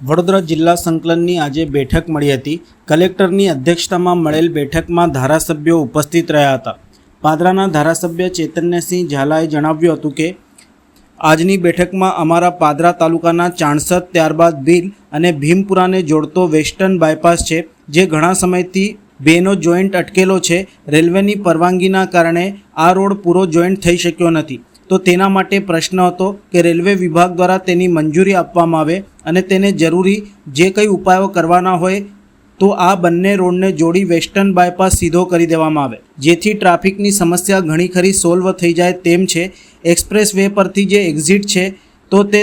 વડોદરા જિલ્લા સંકલનની આજે બેઠક મળી હતી. કલેક્ટરની અધ્યક્ષતામાં મળેલ બેઠકમાં ધારાસભ્યો ઉપસ્થિત રહ્યા હતા. પાદરાના ધારાસભ્ય ચેતન્યસિંહ ઝાલાએ જણાવ્યું હતું કે, આજની બેઠકમાં અમારા પાદરા તાલુકાના ચાણસદ ત્યારબાદ ભીલ અને ભીમપુરાને જોડતો વેસ્ટર્ન બાયપાસ છે, જે ઘણા સમયથી બેનો જોઈન્ટ અટકેલો છે. રેલવેની પરવાનગીના કારણે આ રોડ પૂરો જોઈન્ટ થઈ શક્યો નથી. તો તેના માટે પ્રશ્ન હતો કે રેલવે વિભાગ દ્વારા તેની મંજૂરી આપવામાં આવે અને તેને જરૂરી જે કંઈ ઉપાયો કરવાના હોય તો આ બંને રોડને જોડી વેસ્ટર્ન બાયપાસ સીધો કરી દેવામાં આવે. જેથી ટ્રાફિકની સમસ્યા ઘણી ખરી સોલ્વ થઈ જાય તેમ છે. એક્સપ્રેસ વે પરથી જે એક્ઝિટ છે, તો તે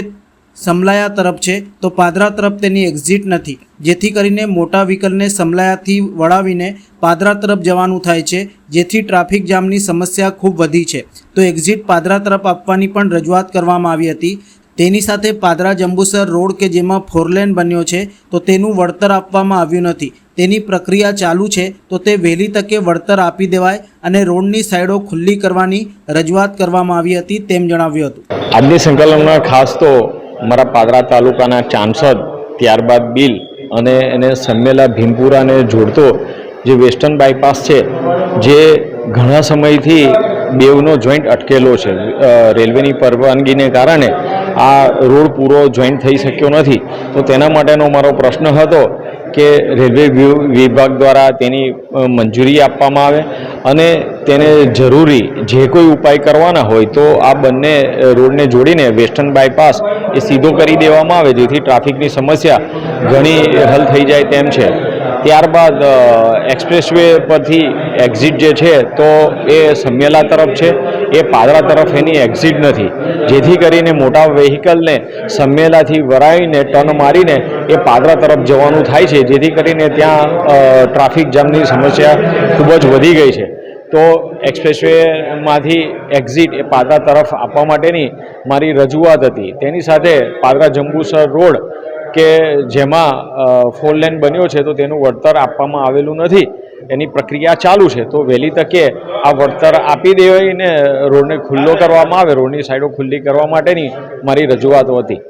સમલાયા તરફ છે, તો પાદરા તરફ તેની એક્ઝિટ નથી. જેથી કરીને મોટા વ્હીકલને સમલાયાથી વળાવીને પાદરા તરફ જવાનું થાય છે, જેથી ટ્રાફિક જામની સમસ્યા ખૂબ વધી છે. તો એક્ઝિટ પાદરા તરફ આપવાની પણ રજૂઆત કરવામાં આવી હતી. તેની સાથે પાદરા જંબુસર રોડ કે જેમાં ફોરલેન બન્યો છે, તો તેનું વળતર આપવામાં આવ્યું નથી. તેની પ્રક્રિયા ચાલુ છે, તો તે વહેલી તકે વળતર આપી દેવાય અને રોડની સાઈડો ખુલ્લી કરવાની રજૂઆત કરવામાં આવી હતી તેમ જણાવ્યું હતું. આજની સંકલનમાં ખાસ તો મારા પાદરા તાલુકાના ચાંસદ, ત્યારબાદ બિલ અને એને સમેલા ભીમપુરાને જોડતો જે વેસ્ટર્ન બાયપાસ છે, જે ઘણા સમયથી બેવનો જોઈન્ટ અટકેલો છે. રેલવેની પરવાનગીને કારણે આ રોડ પૂરો જોઈન્ટ થઈ શક્યો નથી. તો તેના માટેનો મારો પ્રશ્ન હતો કે રેલવે વિભાગ દ્વારા તેની મંજૂરી આપવામાં આવે અને તેને જરૂરી જે કોઈ ઉપાય કરવાના હોય તો આ બંને રોડને જોડીને વેસ્ટર્ન બાયપાસ એ સીધો કરી દેવામાં આવે, જેથી ટ્રાફિકની સમસ્યા ઘણી હલ થઈ જાય તેમ છે. ત્યારબાદ એક્સપ્રેસ વે પરથી એક્ઝિટ જે છે તો એ સમ્યલા તરફ છે, એ પાદરા તરફ એની એક્ઝિટ નથી. જેથી કરીને મોટા વેહિકલને સમેલાથી વરાવીને ટર્ન મારીને એ પાદરા તરફ જવાનું થાય છે. જેથી કરીને ત્યાં ટ્રાફિક જામની સમસ્યા ખૂબ જ વધી ગઈ છે. તો એક્સપ્રેસવેમાંથી એક્ઝિટ એ પાદરા તરફ આપવા માટેની મારી રજૂઆત હતી. તેની સાથે પાદરા જંબુસર રોડ કે જેમાં ફોર લેન બન્યો છે તો તેનું વળતર આપવામાં આવેલું નથી. એની પ્રક્રિયા ચાલુ છે. તો વહેલી તકે આ વળતર આપી દેવાઈને રોડને ખુલ્લો કરવામાં આવે, રોડની સાઈડો ખુલ્લી કરવા માટેની મારી રજૂઆતો હતી.